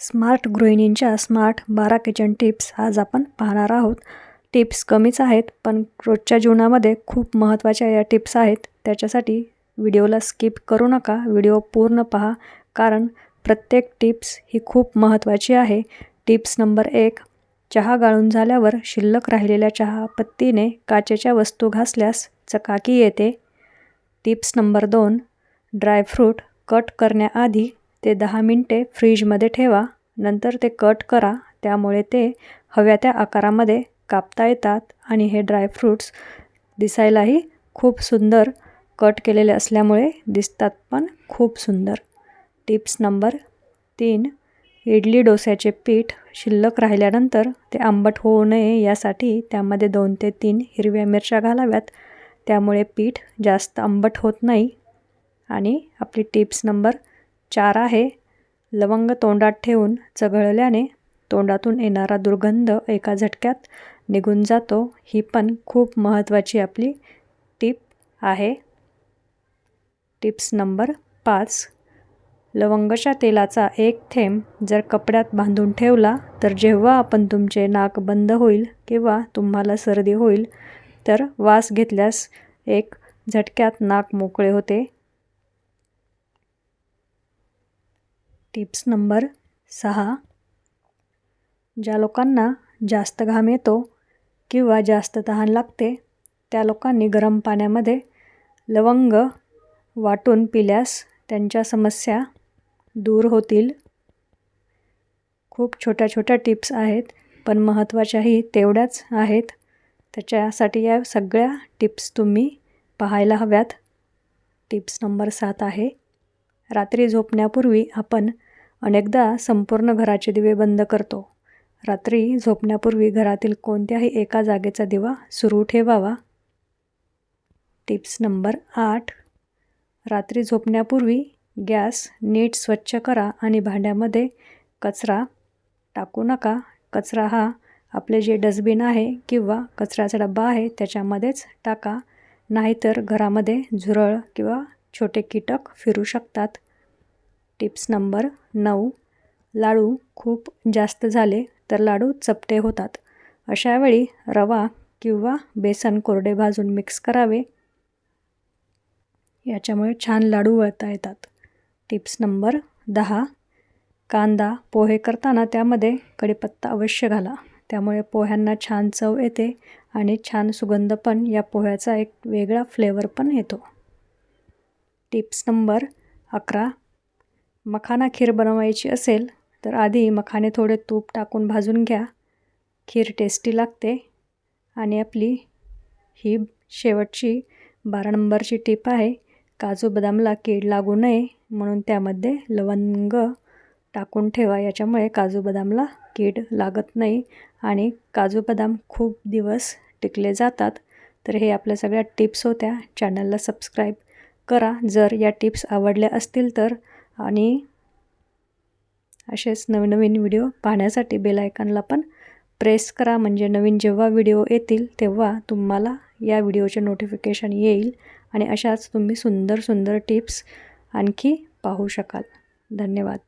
Smart गृहिणींच्या smart बारा kitchen tips आज आपण पाहणार आहोत. टिप्स कमीच आहेत पण रोजच्या जीवनामध्ये खूप महत्त्वाच्या या टिप्स आहेत. त्याच्यासाठी व्हिडिओला स्किप करू नका व्हिडिओ पूर्ण पहा कारण प्रत्येक टिप्स ही खूप महत्त्वाची आहे. टिप्स नंबर एक चहा गाळून झाल्यावर शिल्लक राहिलेल्या चहा पत्तीने काचेच्या वस्तू घासल्यास चकाकी येते. टिप्स नंबर दोन ड्रायफ्रूट कट करण्याआधी ते दहा मिनटे फ्रीजमध्ये ठेवा नंतर ते कट करा त्यामुळे ते हव्या त्या आकारामध्ये कापता येतात आणि हे ड्रायफ्रूट्स दिसायलाही खूप सुंदर कट केलेले असल्यामुळे दिसतात पण खूप सुंदर. टिप्स नंबर तीन इडली डोस्याचे पीठ शिल्लक राहिल्यानंतर ते आंबट होऊ नये यासाठी त्यामध्ये दोन ते तीन हिरव्या मिरच्या घालाव्यात. त्यामुळे पीठ जास्त आंबट होत नाही. आणि आपली टिप्स नंबर चार आहे. लवंग तोंडात ठेवून चघळल्याने तोंडातून येणारा दुर्गंध एका झटक्यात निघून जातो. ही पण खूप महत्त्वाची आपली टीप आहे. टिप्स नंबर पाच. लवंगच्या तेलाचा एक थेंब जर कपड्यात बांधून ठेवला तर जेव्हा आपण तुमचे नाक बंद होईल किंवा तुम्हाला सर्दी होईल तर वास घेतल्यास एक झटक्यात नाक मोकळे होते. टिप्स नंबर सहा. ज्या लोकांना जास्त घाम येतो किंवा जास्त तहान लागते त्या लोकांनी गरम पाण्यामध्ये लवंग वाटून पिल्यास त्यांच्या समस्या दूर होतील. खूप छोट्या छोट्या टिप्स आहेत पण महत्त्वाच्याही तेवढ्याच आहेत. त्याच्यासाठी या सगळ्या टिप्स तुम्ही पाहायला हव्यात. टिप्स नंबर सात आहे. रात्री झोपण्यापूर्वी आपण अनेकदा संपूर्ण घराचे दिवे बंद करतो. रात्री झोपण्यापूर्वी घरातील कोणत्याही एका जागेचा दिवा सुरू ठेवावा. टिप्स नंबर आठ. रात्री झोपण्यापूर्वी गॅस नीट स्वच्छ करा आणि भांड्यामध्ये कचरा टाकू नका. कचरा हा आपले जे डस्टबिन आहे किंवा कचऱ्याचा डब्बा आहे त्याच्यामध्येच टाका. नाहीतर घरामध्ये झुरळ किंवा छोटे कीटक फिरू शकतात. टिप्स नंबर नऊ. लाडू खूप जास्त झाले तर लाडू चपटे होतात. अशावेळी रवा किंवा बेसन कोरडे भाजून मिक्स करावे. याच्यामुळे छान लाडू वळता येतात. टिप्स नंबर दहा. कांदा पोहे करताना त्यामध्ये कढीपत्ता अवश्य घाला. त्यामुळे पोह्यांना छान चव येते आणि छान सुगंध पण या पोह्याचा एक वेगळा फ्लेवर पण येतो. टिप्स नंबर अकरा. मखाना खीर बनवायची असेल तर आधी मखाने थोडे तूप टाकून भाजून घ्या. खीर टेस्टी लागते. आणि आपली ही शेवटची बारा नंबरची टीप आहे काजू बदामला कीड लागू नये म्हणून त्यामध्ये लवंग टाकून ठेवा. याच्यामुळे काजू बदामला कीड लागत नाही आणि काजू बदाम खूप दिवस टिकले जातात. तर हे आपल्या सगळ्या टिप्स होत्या. चॅनलला सबस्क्राईब करा. जर या टिप्स आवडल्या असतील तर आणि असेच नवीन नवीन व्हिडिओ पाहण्यासाठी बेल आयकॉनला पण प्रेस करा. म्हणजे नवीन जेव्हा व्हिडिओ येतील तेव्हा तुम्हाला या व्हिडिओचे नोटिफिकेशन येईल आणि अशाच तुम्ही सुंदर सुंदर टिप्स आणखी पाहू शकाल. धन्यवाद.